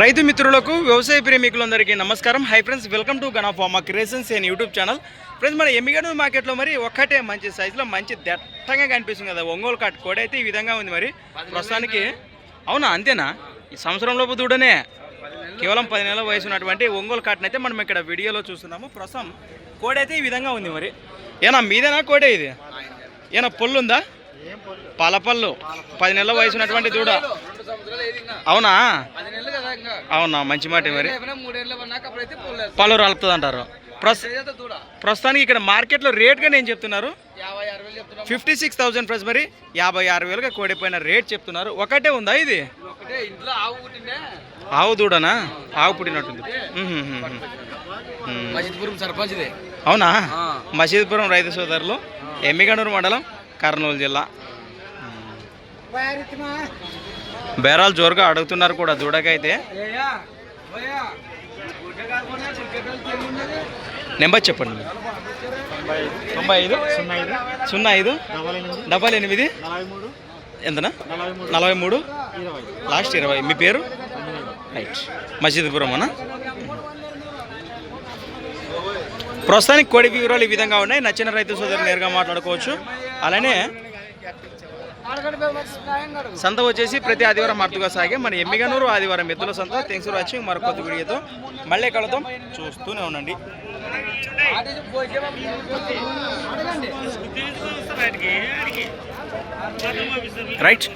రైతు మిత్రులకు వ్యవసాయ ప్రేమికులందరికీ నమస్కారం. హై ఫ్రెండ్స్ వెల్కమ్ టు గన్ ఆఫ్ మా creations and YouTube channel friends మన ఎమ్మిగనూరు మార్కెట్లో మరి ఒక్కటే మంచి సైజులో మంచి దట్టంగా కనిపిస్తుంది కదా. ఒంగోలు కాట్ కూడా అయితే ఈ విధంగా ఉంది మరి. ప్రస్తుతానికి అవునా? అంతేనా? ఈ సంవత్సరం లోపు దూడనే కేవలం పది నెలల వయసు ఉన్నటువంటి ఒంగోలు కాటన్ అయితే మనం ఇక్కడ వీడియోలో చూస్తున్నాము. ప్రస్తుతం కోడి అయితే ఈ విధంగా ఉంది మరి. ఏనా మీదేనా కోడే ఇది? ఏనా పొల్లు ఉందా పాలపళ్ళు. పది నెలల వయసు ఉన్నటువంటి దూడ. అవునా? అవునా మంచి మాట మరి. పళ్ళు రాలుతుంది అంటారు ప్రస్తుతానికి ఇక్కడ మార్కెట్లో రేట్గా నేను చెప్తున్నారు. ఫిఫ్టీ సిక్స్ థౌసండ్ ప్లస్ మరి యాభై ఆరు వేలుగా కోడిపోయిన రేట్ చెప్తున్నారు. ఒకటే ఉందా ఇది? ఆవు దూడనా? ఆవు పుట్టినట్టుంది. అవునా? మసీద్పురం రైతు సోదరులు ఎమ్మిగనూరు మండలం కర్నూలు జిల్లా. బేరాలు జోరుగా అడుగుతున్నారు కూడా దూడకైతే. నెంబర్ చెప్పండి. తొంభై ఐదు. సున్నా ఐదు. డబల్ ఎనిమిది. ఎంతనా? నలభై మూడు. లాస్ట్ ఇరవై. మీ పేరు? రైట్. మసీదుపురం అన్నా ప్రస్తుతానికి కోడి వివరాలు ఈ విధంగా ఉన్నాయి. నచ్చిన రైతు సోదరులు నేరుగా మాట్లాడుకోవచ్చు. అలానే సంత వచ్చేసి ప్రతి ఆదివారం అర్థగా సాగే. మన ఎమ్మిగనూరు ఆదివారం ఎద్దుల సంత. థ్యాంక్స్ ఫర్ వాచింగ్ మరొక కొత్త వీడియోతో మళ్ళీ కలుద్దాం. చూస్తూనే ఉండండి. రైట్